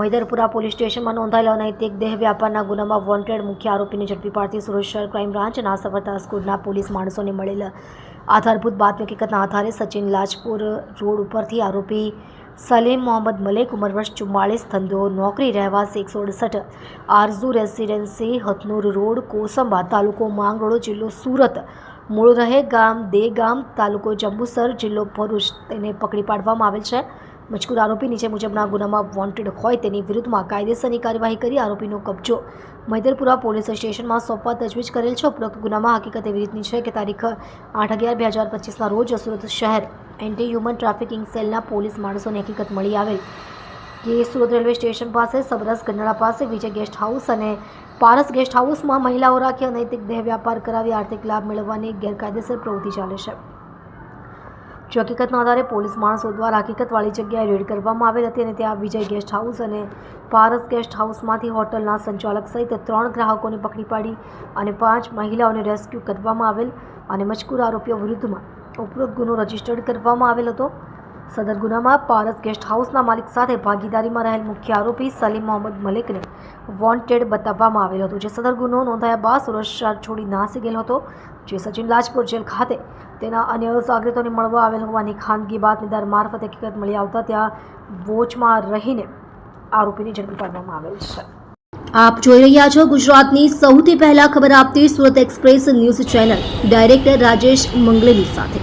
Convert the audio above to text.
Maidarpura police સ્ટેશનમાં નોંધાયેલા અનૈતિક દેહ વ્યાપારના ગુનામાં વોન્ટેડ મુખ્ય આરોપીને ઝડપી પાડતી સુરત શહેર ક્રાઇમ બ્રાન્ચના સફળતા સ્કૂલના પોલીસ માણસોને મળેલ આધારભૂત બાતમી હકીકતના આધારે સચિન લાજપુર રોડ ઉપરથી આરોપી સલીમ મોહમ્મદ મલેક ઉંમર વર્ષ ચુમ્માળીસ, ધંધો, નોકરી, રહેવાસી એકસો અડસઠ, આરઝુ રેસિડેન્સી, હથનુર રોડ, કોસંબા તાલુકો માંગરોળ જિલ્લો સુરત મૂળ રહે ગામ દે ગામ તાલુકો જંબુસર જિલ્લો ભરૂચ. તેને પકડી પાડવામાં આવેલ છે. મજકૂર આરોપી નીચે મુજબના ગુનામાં વોન્ટેડ હોય તેની વિરુદ્ધમાં કાયદેસરની કાર્યવાહી કરી આરોપીનો કબજો. મૈદરપુરા પોલીસ સ્ટેશનમાં સોંપવા તજવીજ કરેલ છે. ઉપરોક્ત ગુનામાં હકીકત એવી રીતની છે કે તારીખ આઠ અગિયાર બે હજાર પચીસના રોજ સુરત શહેર એન્ટી હ્યુમન ટ્રાફિકિંગ સેલના પોલીસ માણસોને હકીકત મળી આવેલ. કે સુરત રેલવે સ્ટેશન પાસે, સબરસ ગંડાળા પાસે વિજય ગેસ્ટ હાઉસ અને પારસ ગેસ્ટ હાઉસમાં મહિલાઓ રાખી અનૈતિક દેહ વ્યાપાર કરાવી આર્થિક લાભ મેળવવાની ગેરકાયદેસર પ્રવૃત્તિ ચાલે છે. જો હકીકતના આધારે પોલીસ માણસો દ્વારા હકીકતવાળી જગ્યાએ રેડ કરવામાં આવેલ હતી અને ત્યાં વિજય ગેસ્ટ હાઉસ અને પારસ ગેસ્ટ હાઉસમાંથી હોટલના સંચાલક સહિત ત્રણ ગ્રાહકોને પકડી પાડી અને પાંચ મહિલાઓને રેસ્ક્યુ કરવામાં આવેલ અને મજકૂર આરોપીઓ વિરુદ્ધમાં ઉપરોક્ત ગુનો રજીસ્ટર્ડ કરવામાં આવેલ હતો. સદર ગુનામાં પારસ ગેસ્ટ હાઉસના માલિક સાથે ભાગીદારીમાં રહેલ મુખ્ય આરોપી સલીમ મોહમ્મદ મલિકને વોન્ટેડ બતાવવામાં આવેલ હતો. જે સદર ગુનો નોંધાયા બાદ સુરક્ષા છોડી નાસી ગયેલો હતો. જે સચિન લાજપુર જેલ ખાતે તેના અન્ય સાગરીતોને મળવા આવેલ હોવાની ખાનગી બાતમીદાર મારફત હકીકત મળી આવતા ત્યાં વોચમાં રહીને આરોપીને ઝડપી પાડવામાં આવેલ છે. આપ જોઈ રહ્યા છો ગુજરાતની સૌથી પહેલા ખબર આપતી Surat express news channel. Director Rajesh મંગલેની સાથે.